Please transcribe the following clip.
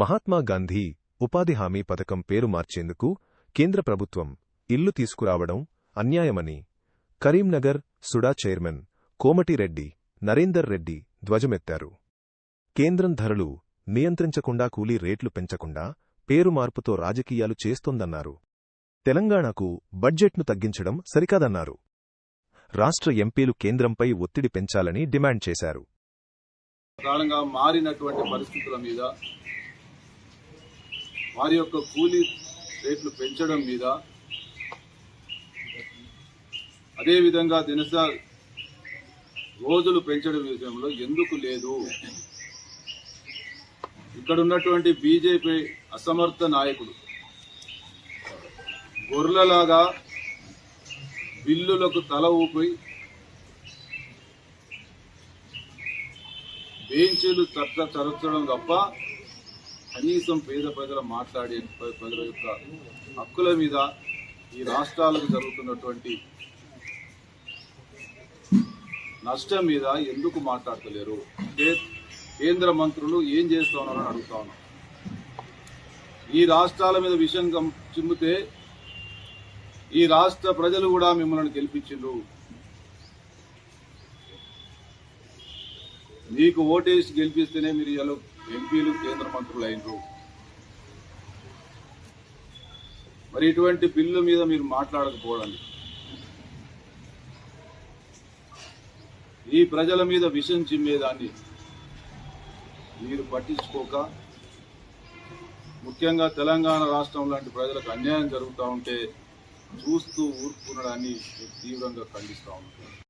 మహాత్మా గాంధీ ఉపాధి హామీ పథకం పేరు మార్చేందుకు కేంద్ర ప్రభుత్వం ఇల్లు తీసుకురావడం అన్యాయమని కరీంనగర్ సుడా చైర్మన్ కోమటిరెడ్డి నరేందర్ రెడ్డి ధ్వజమెత్తారు. కేంద్రం ధరలు నియంత్రించకుండా కూలీ రేట్లు పెంచకుండా పేరు మార్పుతో రాజకీయాలు చేస్తోందన్నారు. తెలంగాణకు బడ్జెట్ను తగ్గించడం సరికాదన్నారు. రాష్ట్ర ఎంపీలు కేంద్రంపై ఒత్తిడి పెంచాలని డిమాండ్ చేశారు. మారినటువంటి పరిస్థితుల మీద వారి యొక్క కూలీ రేట్లు పెంచడం మీద అదేవిధంగా దినసా రోజులు పెంచడం విషయంలో ఎందుకు లేదు? ఇక్కడ ఉన్నటువంటి బీజేపీ అసమర్థ నాయకుడు గొర్రెలలాగా బిల్లులకు తల ఊపి బెంచీలు తరచడం చరచడం తప్ప కనీసం పేద ప్రజల మాట్లాడే ప్రజల యొక్క హక్కుల మీద ఈ రాష్ట్రాలకు జరుగుతున్నటువంటి నష్టం మీద ఎందుకు మాట్లాడతలేరు? కే- కేంద్ర మంత్రులు ఏం చేస్తా ఉన్నారని అడుగుతా ఉన్నాం. ఈ రాష్ట్రాల మీద విషయం గమ్- చిమ్మితే ఈ రాష్ట్ర ప్రజలు కూడా మిమ్మల్ని గెలిపించిండ్రు. మీకు ఓటేసి గెలిపిస్తేనే మీరు ఇలా ఎంపీలు కేంద్ర మంత్రులు అయినరు. మరి ఇటువంటి బిల్లు మీద మీరు మాట్లాడకపోవడం ఈ ప్రజల మీద విషం చిమ్మేదాన్ని మీరు పట్టించుకోక ముఖ్యంగా తెలంగాణ రాష్ట్రం లాంటి ప్రజలకు అన్యాయం జరుగుతూ ఉంటే చూస్తూ ఊరుకునడాన్ని తీవ్రంగా ఖండిస్తూ ఉంటాం